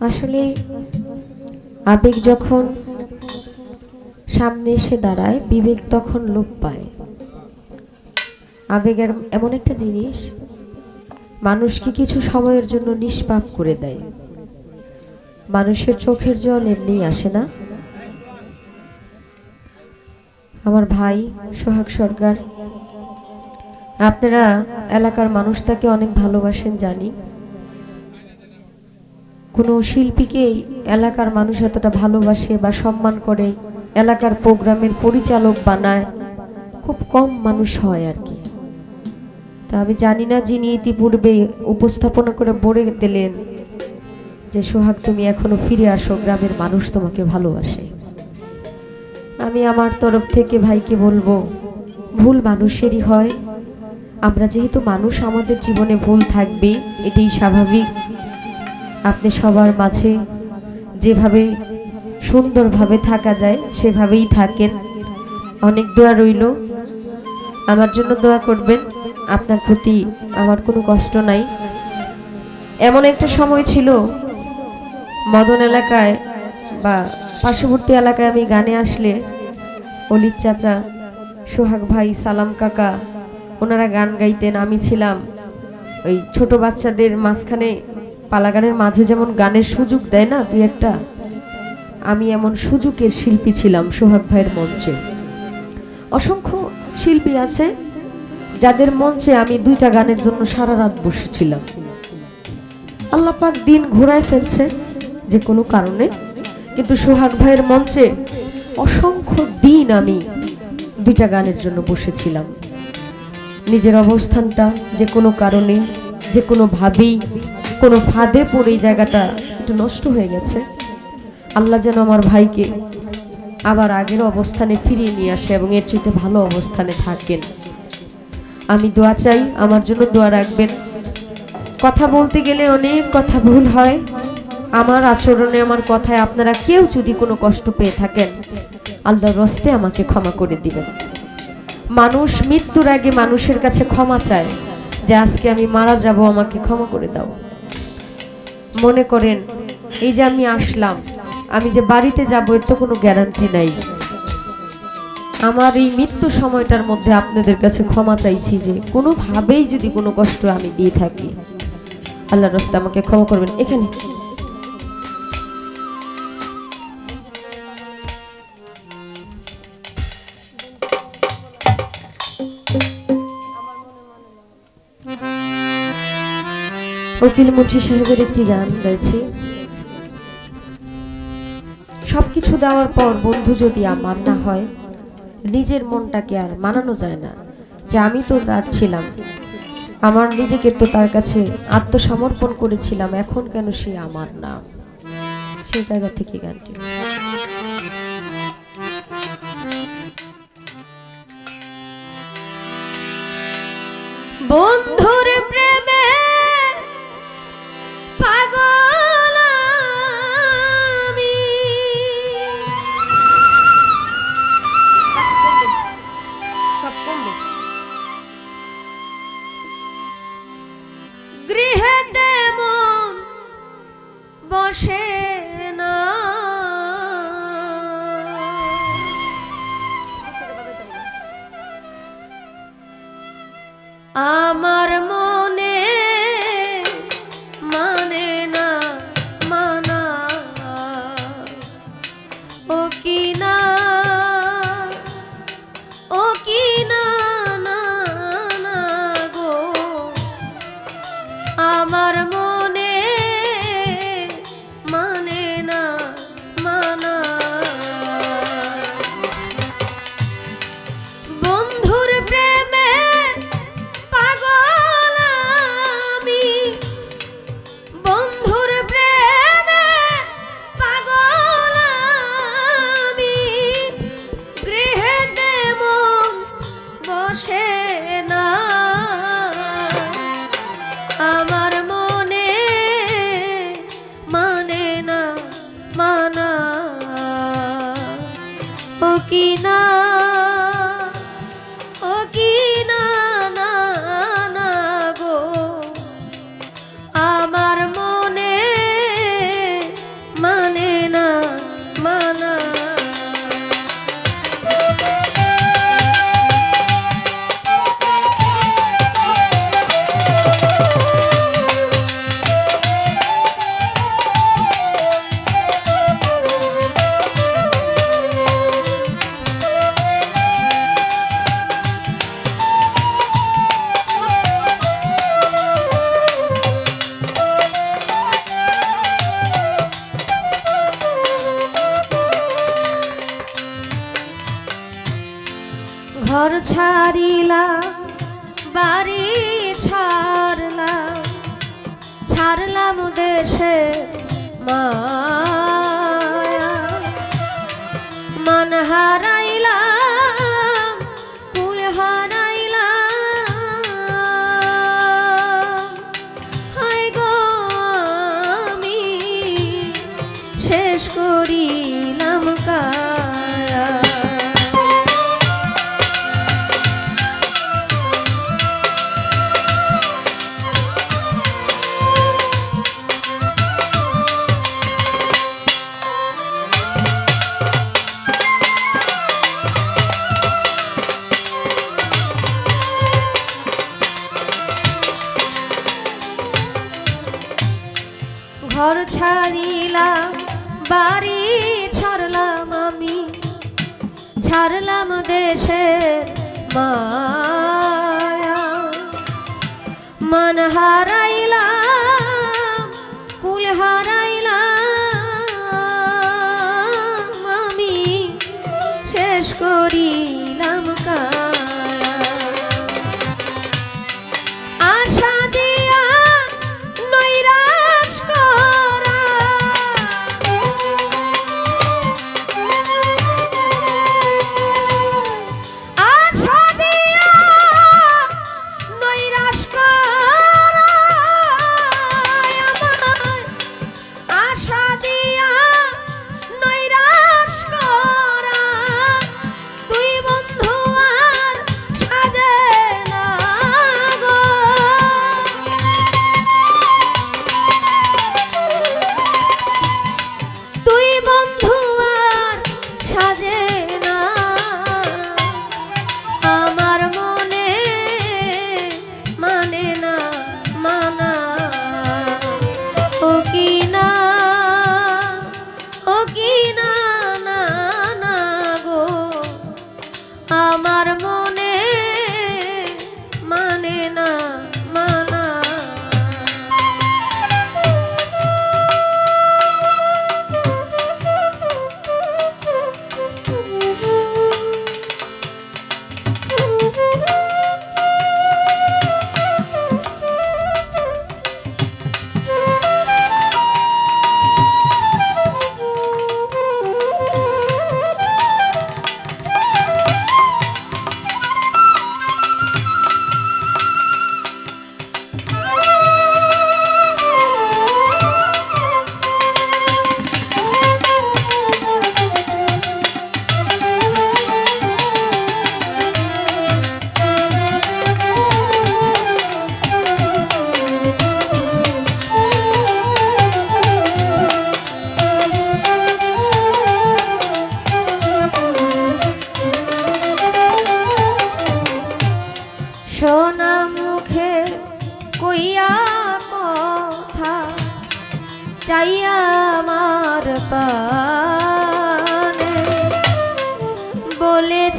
আসলে আবেগ যখন সামনে এসে দাঁড়ায়, বিবেক তখন লোপ পায়। আবেগ এমন একটা জিনিস, মানুষকে কিছু সময়ের জন্য নিষ্পাপ করে দেয়। মানুষের চোখের জল এমনিই আসে না। আমার ভাই সোহাগ সরকার, আপনারা এলাকার মানুষ তাকে অনেক ভালোবাসেন, জানি। কোনো শিল্পীকেই এলাকার মানুষ এতটা ভালোবাসে বা সম্মান করে, এলাকার প্রোগ্রামের পরিচালক বানায়, খুব কম মানুষ হয় আর কি। তা আমি জানি না যিনি ইতিপূর্বে উপস্থাপনা করে বলে দিলেন যে, সোহাগ, তুমি এখনও ফিরে আসো, গ্রামের মানুষ তোমাকে ভালোবাসে। আমি আমার তরফ থেকে ভাইকে বলব, ভুল মানুষেরই হয়। আমরা যেহেতু মানুষ, আমাদের জীবনে ভুল থাকবে এটাই স্বাভাবিক। আপনি সবার মাঝে যেভাবে সুন্দরভাবে থাকা যায়, সেভাবেই থাকেন। অনেক দোয়া রইল। আমার জন্য দোয়া করবেন। আপনার প্রতি আমার কোনো কষ্ট নাই। এমন একটা সময় ছিল, মদন এলাকায় বা পার্শ্ববর্তী এলাকায় আমি গানে আসলে অলির চাচা, সোহাগ ভাই, সালাম কাকা, ওনারা গান গাইতেন। আমি ছিলাম ওই ছোট বাচ্চাদের মাঝখানে পালাগানের মাঝে যেমন গানের সুযোগ দেয় না দুই একটা, আমি এমন সুযোগের শিল্পী ছিলাম সোহাগ ভাইয়ের মঞ্চে। অসংখ্য শিল্পী আছে যাদের মঞ্চে আমি দুইটা গানের জন্য সারা রাত বসেছিলাম। আল্লাপাক দিন ঘোরায় ফেলছে যে কোনো কারণে, কিন্তু সোহাগ ভাইয়ের মঞ্চে অসংখ্য দিন আমি দুইটা গানের জন্য বসেছিলাম। নিজের অবস্থানটা যে কোনো কারণে, যে কোনোভাবেই কোনো ফাঁদে পড়ে এই জায়গাটা একটু নষ্ট হয়ে গেছে। আল্লাহ যেন আমার ভাইকে আবার আগের অবস্থানে ফিরিয়ে নিয়ে আসে এবং এর চেয়ে ভালো অবস্থানে থাকেন। আমি দোয়া চাই, আমার জন্য দোয়া রাখবেন। কথা বলতে গেলে অনেক কথা ভুল হয়। আমার আচরণে, আমার কথায় আপনারা কেউ যদি কোনো কষ্ট পেয়ে থাকেন, আল্লাহর রস্তে আমাকে ক্ষমা করে দিবেন। মানুষ মৃত্যুর আগে মানুষের কাছে ক্ষমা চায় যে, আজকে আমি মারা যাব, আমাকে ক্ষমা করে দাও। মনে করেন, এই যে আমি আসলাম, আমি যে বাড়িতে যাব, এর তো কোনো গ্যারান্টি নাই। আমার এই মৃত্যু সময়টার মধ্যে আপনাদের কাছে ক্ষমা চাইছি যে, কোনোভাবেই যদি কোনো কষ্ট আমি দিয়ে থাকি আল্লাহ রস্তা আমাকে ক্ষমা করবেন। এখানে উকিল মুন্সি সাহেবের একটি গান গাইছি। সবকিছু দেওয়ার পর বন্ধু যদি আমার না হয়, নিজের মনটাকে আর মানানো যায় না যে আমি তো তার ছিলাম। আমার নিজেকে তো তার কাছে আত্মসমর্পণ করেছিলাম, এখন কেন সে আমার না? সেই জায়গা থেকে গানটি। বন্ধুর ঘর ছাড়িলা বাড়ি ছাড়লাম ছাড়লাম দেশে ঘর ছাড়িলাম, বাড়ি ছাড়লাম আমি। ছাড়লাম দেশের মায়া। মন হারাইলাম, কুল হারাইলাম আমি। শেষ করিলাম কাজ।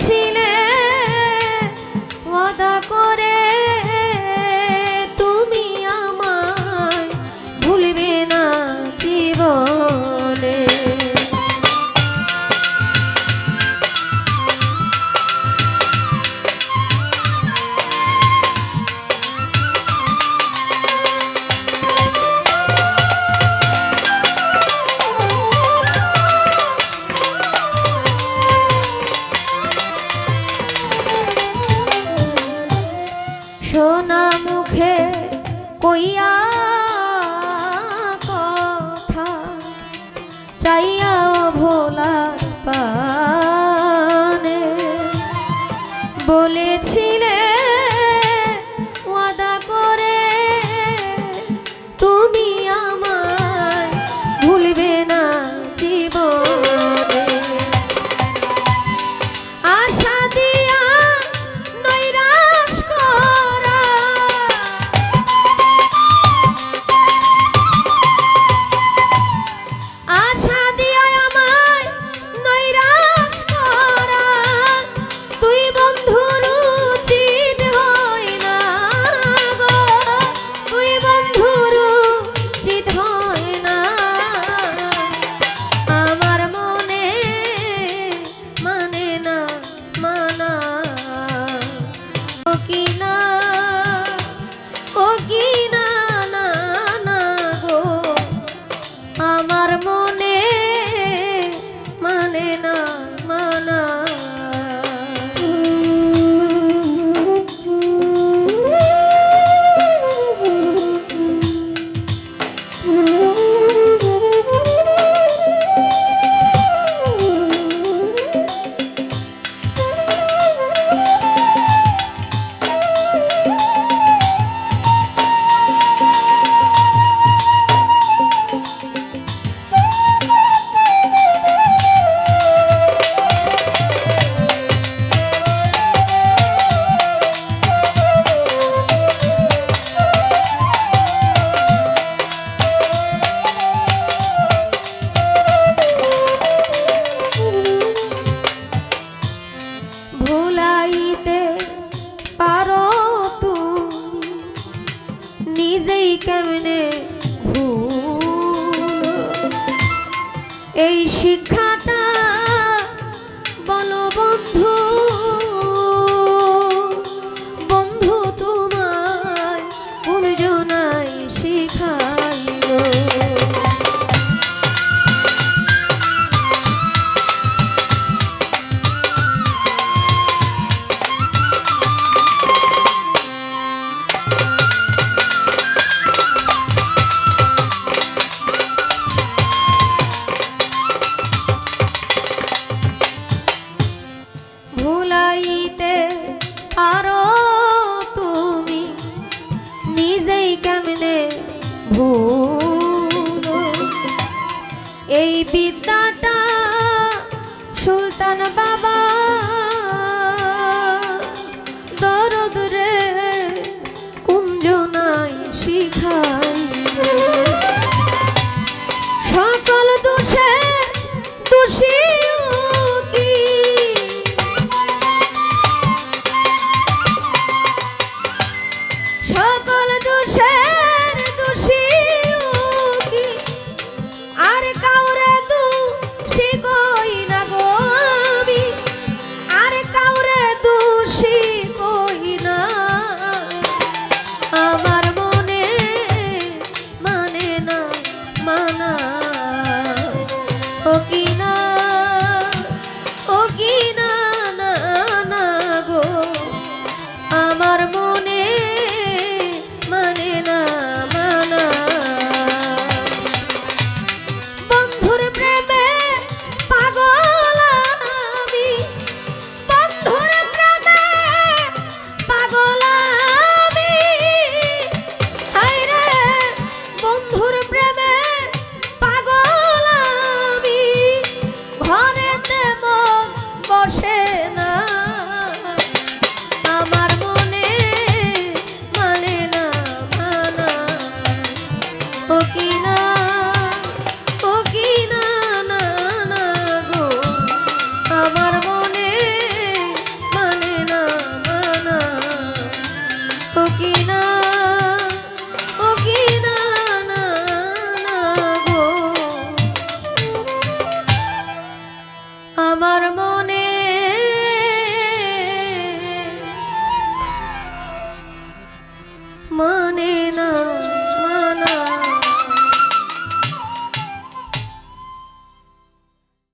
ছিলে ওদা